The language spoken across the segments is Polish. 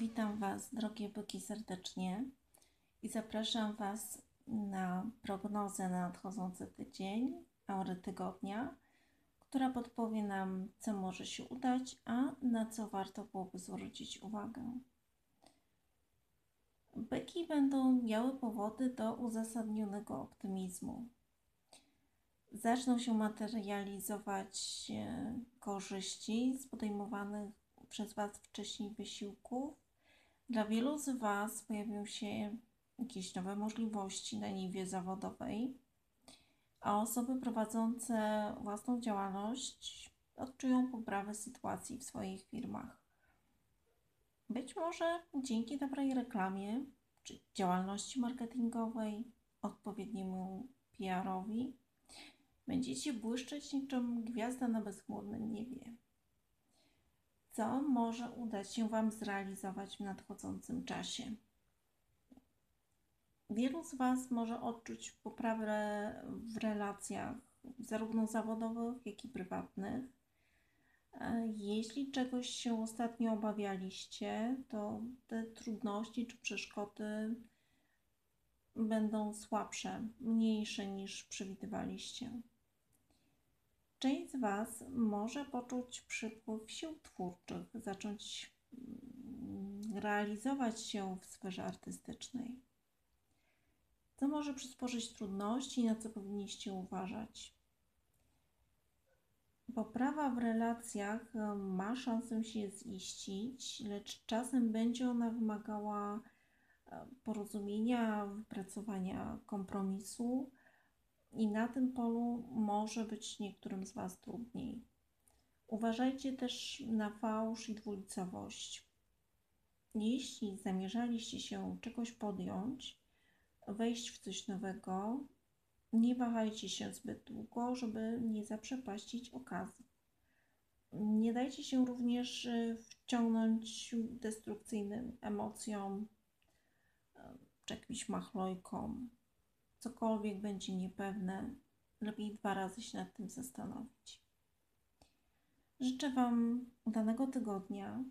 Witam Was, drogie byki, serdecznie i zapraszam Was na prognozę na nadchodzący tydzień, aury tygodnia, która podpowie nam, co może się udać, a na co warto byłoby zwrócić uwagę. Byki będą miały powody do uzasadnionego optymizmu. Zaczną się materializować e, korzyści z podejmowanych przez Was wcześniej wysiłków. Dla wielu z Was pojawią się jakieś nowe możliwości na niwie zawodowej, a osoby prowadzące własną działalność odczują poprawę sytuacji w swoich firmach. Być może dzięki dobrej reklamie czy działalności marketingowej, odpowiedniemu PR-owi, będziecie błyszczeć niczym gwiazda na bezchmurnym niebie co może udać się Wam zrealizować w nadchodzącym czasie. Wielu z Was może odczuć poprawę w relacjach, zarówno zawodowych, jak i prywatnych. E, jeśli czegoś się ostatnio obawialiście, to te trudności czy przeszkody będą słabsze, mniejsze niż przewidywaliście. Część z Was może poczuć przypływ sił twórczych, zacząć mm, realizować się w sferze artystycznej. Co może przysporzyć trudności, na co powinniście uważać? Poprawa w relacjach ma szansę się ziścić, lecz czasem będzie ona wymagała porozumienia, wypracowania kompromisu i na tym polu może być niektórym z Was trudniej. Uważajcie też na fałsz i dwulicowość. Jeśli zamierzaliście się czegoś podjąć, wejść w coś nowego, nie wahajcie się zbyt długo, żeby nie zaprzepaścić okazji. Nie dajcie się również y, wciągnąć destrukcyjnym emocjom czy jakimś machlojkom cokolwiek będzie niepewne, lepiej dwa razy się nad tym zastanowić. Życzę Wam udanego tygodnia,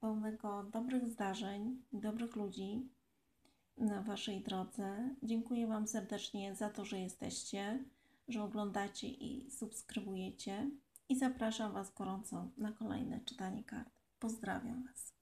pełnego, dobrych zdarzeń dobrych ludzi na Waszej drodze. Dziękuję Wam serdecznie za to, że jesteście, że oglądacie i subskrybujecie. I zapraszam Was gorąco na kolejne czytanie kart. Pozdrawiam Was.